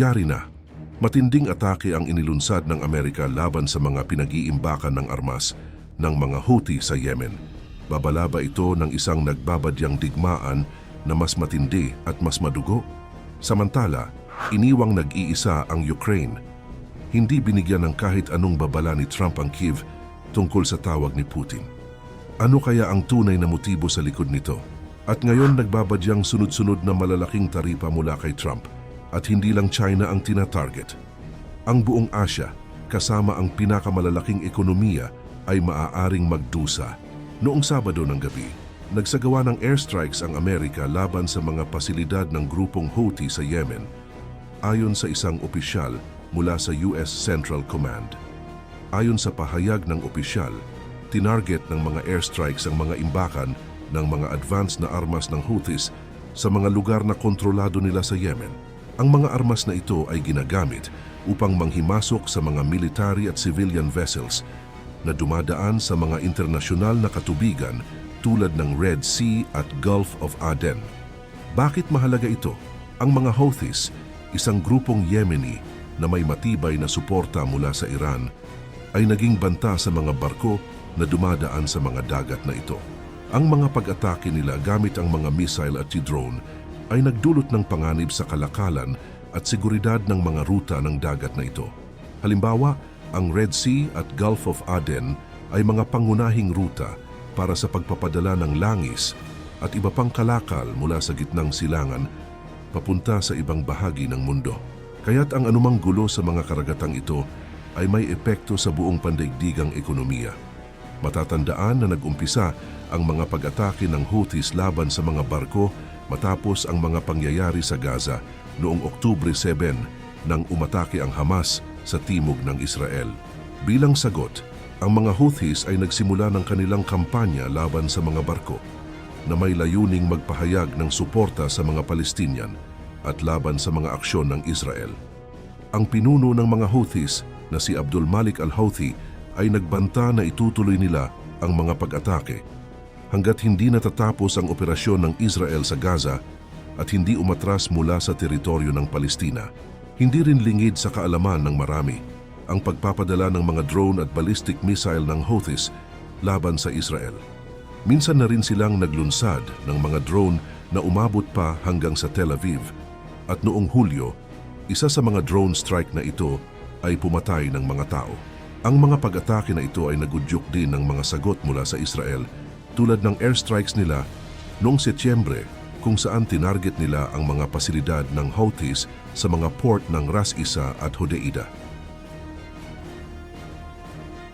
Yari na. Matinding atake ang inilunsad ng Amerika laban sa mga pinag-iimbakan ng armas ng mga Houthi sa Yemen. Babalaba ito ng isang nagbabadyang digmaan na mas matindi at mas madugo. Samantala, iniwang nag-iisa ang Ukraine. Hindi binigyan ng kahit anong babala ni Trump ang Kiev tungkol sa tawag ni Putin. Ano kaya ang tunay na motibo sa likod nito? At ngayon nagbabadyang sunod-sunod na malalaking taripa mula kay Trump at hindi lang China ang tina-target. Ang buong Asya, kasama ang pinakamalalaking ekonomiya, ay maaaring magdusa. Noong Sabado ng gabi, nagsagawa ng airstrikes ang Amerika laban sa mga pasilidad ng grupong Houthi sa Yemen, ayon sa isang opisyal mula sa US Central Command. Ayon sa pahayag ng opisyal, tinarget ng mga airstrikes ang mga imbakan ng mga advanced na armas ng Houthis sa mga lugar na kontrolado nila sa Yemen. Ang mga armas na ito ay ginagamit upang manghimasok sa mga military at civilian vessels na dumadaan sa mga internasyonal na katubigan tulad ng Red Sea at Gulf of Aden. Bakit mahalaga ito? Ang mga Houthis, isang grupong Yemeni na may matibay na suporta mula sa Iran, ay naging banta sa mga barko na dumadaan sa mga dagat na ito. Ang mga pag-atake nila gamit ang mga missile at drone ay nagdulot ng panganib sa kalakalan at seguridad ng mga ruta ng dagat na ito. Halimbawa, ang Red Sea at Gulf of Aden ay mga pangunahing ruta para sa pagpapadala ng langis at iba pang kalakal mula sa gitnang silangan papunta sa ibang bahagi ng mundo. Kaya't ang anumang gulo sa mga karagatang ito ay may epekto sa buong pandaigdigang ekonomiya. Matatandaan na nag-umpisa ang mga pag-atake ng Houthis laban sa mga barko matapos ang mga pangyayari sa Gaza noong Oktubre 7 nang umatake ang Hamas sa timog ng Israel. Bilang sagot, ang mga Houthis ay nagsimula ng kanilang kampanya laban sa mga barko na may layuning magpahayag ng suporta sa mga Palestinian at laban sa mga aksyon ng Israel. Ang pinuno ng mga Houthis na si Abdul Malik al-Houthi ay nagbanta na itutuloy nila ang mga pag-atake hanggat hindi natatapos ang operasyon ng Israel sa Gaza at hindi umatras mula sa teritoryo ng Palestina. Hindi rin lingid sa kaalaman ng marami ang pagpapadala ng mga drone at ballistic missile ng Houthis laban sa Israel. Minsan na rin silang naglunsad ng mga drone na umabot pa hanggang sa Tel Aviv at noong Hulyo, isa sa mga drone strike na ito ay pumatay ng mga tao. Ang mga pag-atake na ito ay nagudyok din ng mga sagot mula sa Israel tulad ng airstrikes nila noong Setyembre kung saan tinarget nila ang mga pasilidad ng Houthis sa mga port ng Ras Isa at Hodeida.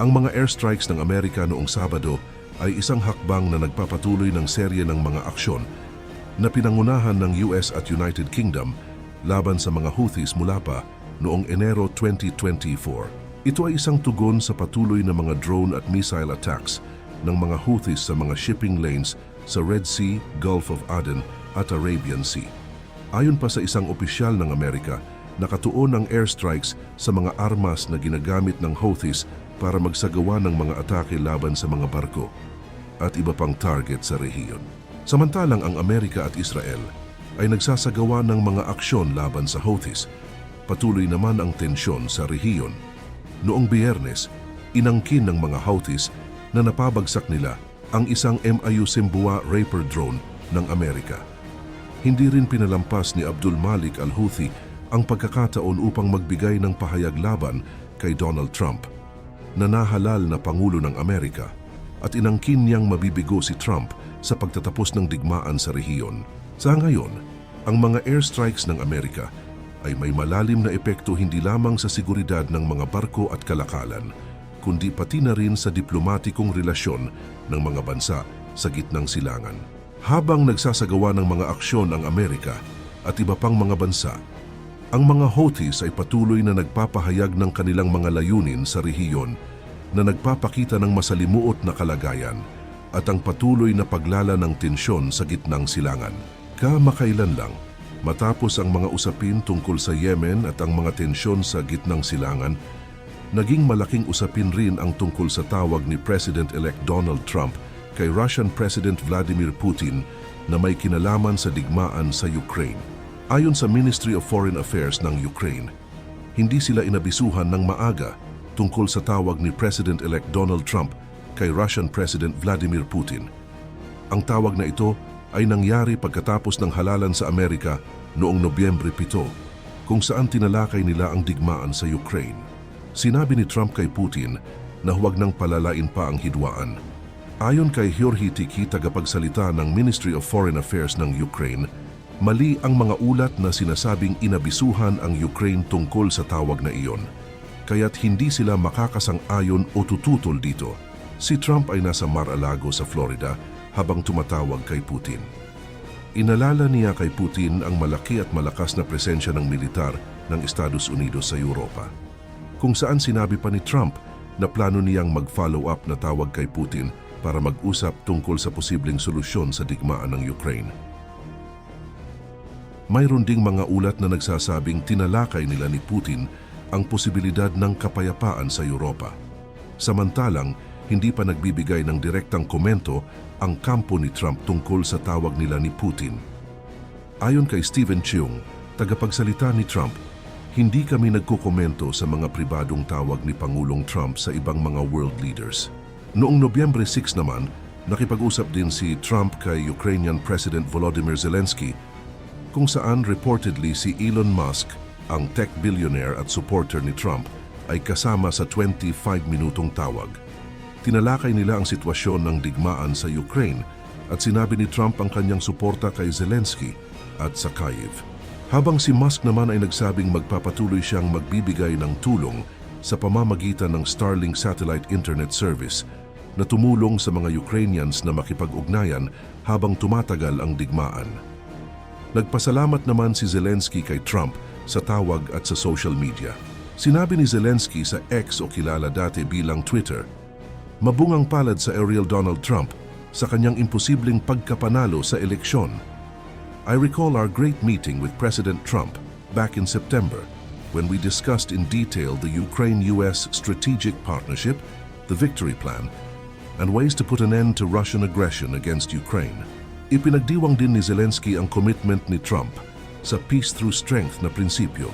Ang mga airstrikes ng Amerika noong Sabado ay isang hakbang na nagpapatuloy ng serye ng mga aksyon na pinangunahan ng US at United Kingdom laban sa mga Houthis mula pa noong Enero 2024. Ito ay isang tugon sa patuloy na mga drone at missile attacks ng mga Houthis sa mga shipping lanes sa Red Sea, Gulf of Aden at Arabian Sea. Ayon pa sa isang opisyal ng Amerika, nakatuon ang airstrikes sa mga armas na ginagamit ng Houthis para magsagawa ng mga atake laban sa mga barko at iba pang target sa rehiyon. Samantalang ang Amerika at Israel ay nagsasagawa ng mga aksyon laban sa Houthis. Patuloy naman ang tensyon sa rehiyon. Noong biyernes, inangkin ng mga Houthis na napabagsak nila ang isang MIU Simbua Raper drone ng Amerika. Hindi rin pinalampas ni Abdul Malik al-Houthi ang pagkakataon upang magbigay ng pahayag laban kay Donald Trump na nahalal na Pangulo ng Amerika at inangkin niyang mabibigo si Trump sa pagtatapos ng digmaan sa rehiyon. Sa ngayon, ang mga airstrikes ng Amerika ay may malalim na epekto hindi lamang sa seguridad ng mga barko at kalakalan, kundi pati na rin sa diplomatikong relasyon ng mga bansa sa gitnang silangan. Habang nagsasagawa ng mga aksyon ang Amerika at iba pang mga bansa, ang mga Houthis ay patuloy na nagpapahayag ng kanilang mga layunin sa rehiyon na nagpapakita ng masalimuot na kalagayan at ang patuloy na paglala ng tensyon sa gitnang silangan. Kamakailan lang, matapos ang mga usapin tungkol sa Yemen at ang mga tensyon sa gitnang silangan, naging malaking usapin rin ang tungkol sa tawag ni President-elect Donald Trump kay Russian President Vladimir Putin na may kinalaman sa digmaan sa Ukraine. Ayon sa Ministry of Foreign Affairs ng Ukraine, hindi sila inabisuhan ng maaga tungkol sa tawag ni President-elect Donald Trump kay Russian President Vladimir Putin. Ang tawag na ito ay nangyari pagkatapos ng halalan sa Amerika noong Nobyembre 7, kung saan tinalakay nila ang digmaan sa Ukraine. Sinabi ni Trump kay Putin na huwag nang palalain pa ang hidwaan. Ayon kay Georgi Tiki, tagapagsalita ng Ministry of Foreign Affairs ng Ukraine, mali ang mga ulat na sinasabing inabisuhan ang Ukraine tungkol sa tawag na iyon. Kaya't hindi sila makakasang-ayon o tututol dito. Si Trump ay nasa Mar-a-Lago sa Florida habang tumatawag kay Putin. Inalala niya kay Putin ang malaki at malakas na presensya ng militar ng Estados Unidos sa Europa. Kung saan sinabi pa ni Trump na plano niyang mag-follow up na tawag kay Putin para mag-usap tungkol sa posibleng solusyon sa digmaan ng Ukraine. Mayroon ding mga ulat na nagsasabing tinalakay nila ni Putin ang posibilidad ng kapayapaan sa Europa. Samantalang, hindi pa nagbibigay ng direktang komento ang kampo ni Trump tungkol sa tawag nila ni Putin. Ayon kay Stephen Cheung, tagapagsalita ni Trump, hindi kami nagkukomento sa mga pribadong tawag ni Pangulong Trump sa ibang mga world leaders. Noong Nobyembre 6 naman, nakipag-usap din si Trump kay Ukrainian President Volodymyr Zelensky kung saan reportedly si Elon Musk, ang tech billionaire at supporter ni Trump, ay kasama sa 25-minutong tawag. Tinalakay nila ang sitwasyon ng digmaan sa Ukraine at sinabi ni Trump ang kanyang suporta kay Zelensky at sa Kyiv. Habang si Musk naman ay nagsabing magpapatuloy siyang magbibigay ng tulong sa pamamagitan ng Starlink satellite internet service na tumulong sa mga Ukrainians na makipag-ugnayan habang tumatagal ang digmaan. Nagpasalamat naman si Zelensky kay Trump sa tawag at sa social media. Sinabi ni Zelensky sa X o kilala dati bilang Twitter, Mabungang palad sa Ariel Donald Trump sa kanyang imposibleng pagkapanalo sa eleksyon. I recall our great meeting with President Trump back in September when we discussed in detail the Ukraine-US strategic partnership, the Victory Plan, and ways to put an end to Russian aggression against Ukraine. Ipinagdiwang din ni Zelensky ang commitment ni Trump sa peace through strength na prinsipyo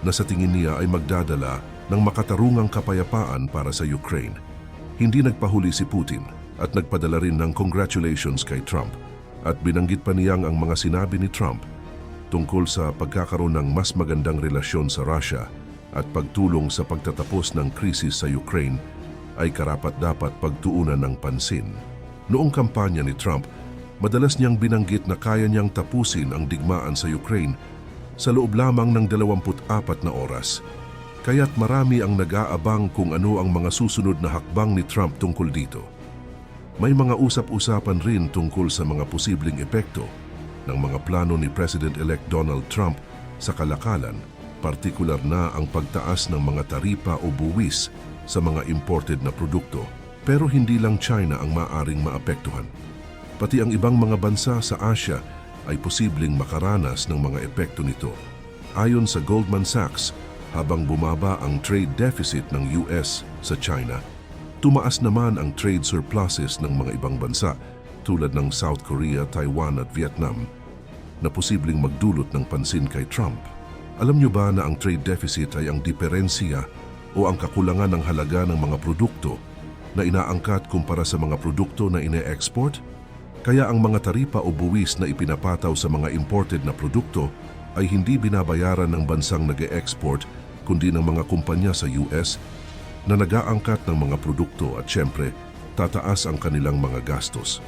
na sa tingin niya ay magdadala ng makatarungang kapayapaan para sa Ukraine. Hindi nagpahuli si Putin at nagpadala rin ng congratulations kay Trump at binanggit pa niyang ang mga sinabi ni Trump tungkol sa pagkakaroon ng mas magandang relasyon sa Russia at pagtulong sa pagtatapos ng krisis sa Ukraine ay karapat-dapat pagtuunan ng pansin. Noong kampanya ni Trump, madalas niyang binanggit na kaya niyang tapusin ang digmaan sa Ukraine sa loob lamang ng 24 na oras. Kaya't marami ang nag-aabang kung ano ang mga susunod na hakbang ni Trump tungkol dito. May mga usap-usapan rin tungkol sa mga posibleng epekto ng mga plano ni President-elect Donald Trump sa kalakalan, partikular na ang pagtaas ng mga taripa o buwis sa mga imported na produkto. Pero hindi lang China ang maaring maapektuhan. Pati ang ibang mga bansa sa Asia ay posibleng makaranas ng mga epekto nito. Ayon sa Goldman Sachs, habang bumaba ang trade deficit ng US sa China, tumaas naman ang trade surpluses ng mga ibang bansa tulad ng South Korea, Taiwan at Vietnam na posibleng magdulot ng pansin kay Trump. Alam niyo ba na ang trade deficit ay ang diferensya o ang kakulangan ng halaga ng mga produkto na inaangkat kumpara sa mga produkto na ine-export? Kaya ang mga taripa o buwis na ipinapataw sa mga imported na produkto ay hindi binabayaran ng bansang nag-e-export kundi ng mga kumpanya sa US na nag-aangkat ng mga produkto at syempre tataas ang kanilang mga gastos.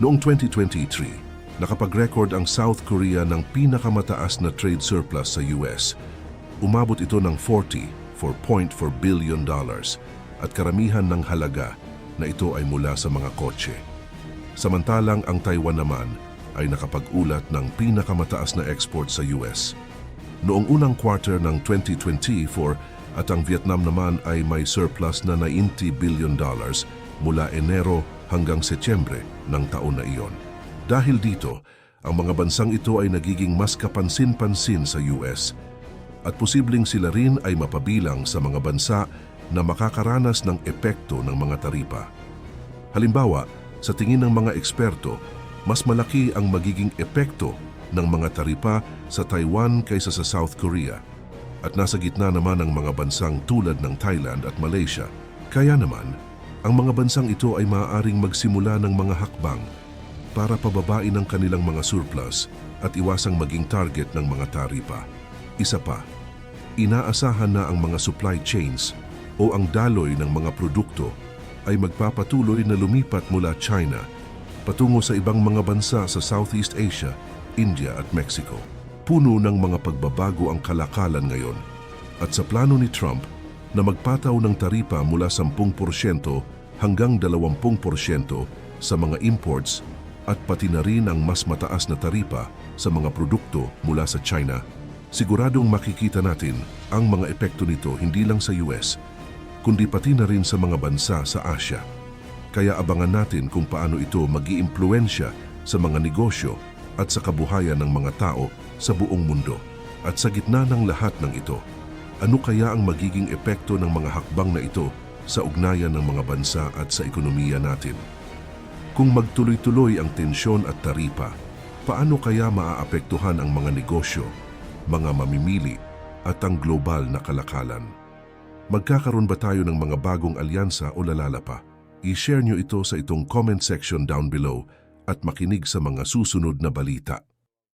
Noong 2023, nakapag-record ang South Korea ng pinakamataas na trade surplus sa US. Umabot ito ng 40.4 billion dollars at karamihan ng halaga na ito ay mula sa mga kotse. Samantalang ang Taiwan naman ay nakapag-ulat ng pinakamataas na export sa US. Noong unang quarter ng 2024 at ang Vietnam naman ay may surplus na 90 billion dollars mula Enero hanggang Setyembre ng taon na iyon. Dahil dito, ang mga bansang ito ay nagiging mas kapansin-pansin sa US at posibleng sila rin ay mapabilang sa mga bansa na makakaranas ng epekto ng mga taripa. Halimbawa, sa tingin ng mga eksperto, mas malaki ang magiging epekto ng mga taripa sa Taiwan kaysa sa South Korea. At nasa gitna naman ang mga bansang tulad ng Thailand at Malaysia. Kaya naman, ang mga bansang ito ay maaaring magsimula ng mga hakbang para pababain ang kanilang mga surplus at iwasang maging target ng mga taripa. Isa pa, inaasahan na ang mga supply chains o ang daloy ng mga produkto ay magpapatuloy na lumipat mula China patungo sa ibang mga bansa sa Southeast Asia, India at Mexico. Puno ng mga pagbabago ang kalakalan ngayon at sa plano ni Trump na magpataw ng taripa mula 10% hanggang 20% sa mga imports at pati na rin ang mas mataas na taripa sa mga produkto mula sa China, siguradong makikita natin ang mga epekto nito hindi lang sa US, kundi pati na rin sa mga bansa sa Asia. Kaya abangan natin kung paano ito mag-iimpluensya sa mga negosyo at sa kabuhayan ng mga tao sa buong mundo. At sa gitna ng lahat ng ito, ano kaya ang magiging epekto ng mga hakbang na ito sa ugnayan ng mga bansa at sa ekonomiya natin? Kung magtuloy-tuloy ang tensyon at taripa, paano kaya maaapektuhan ang mga negosyo, mga mamimili at ang global na kalakalan? Magkakaroon ba tayo ng mga bagong alyansa o lalala pa? I-share nyo ito sa itong comment section down below at makinig sa mga susunod na balita.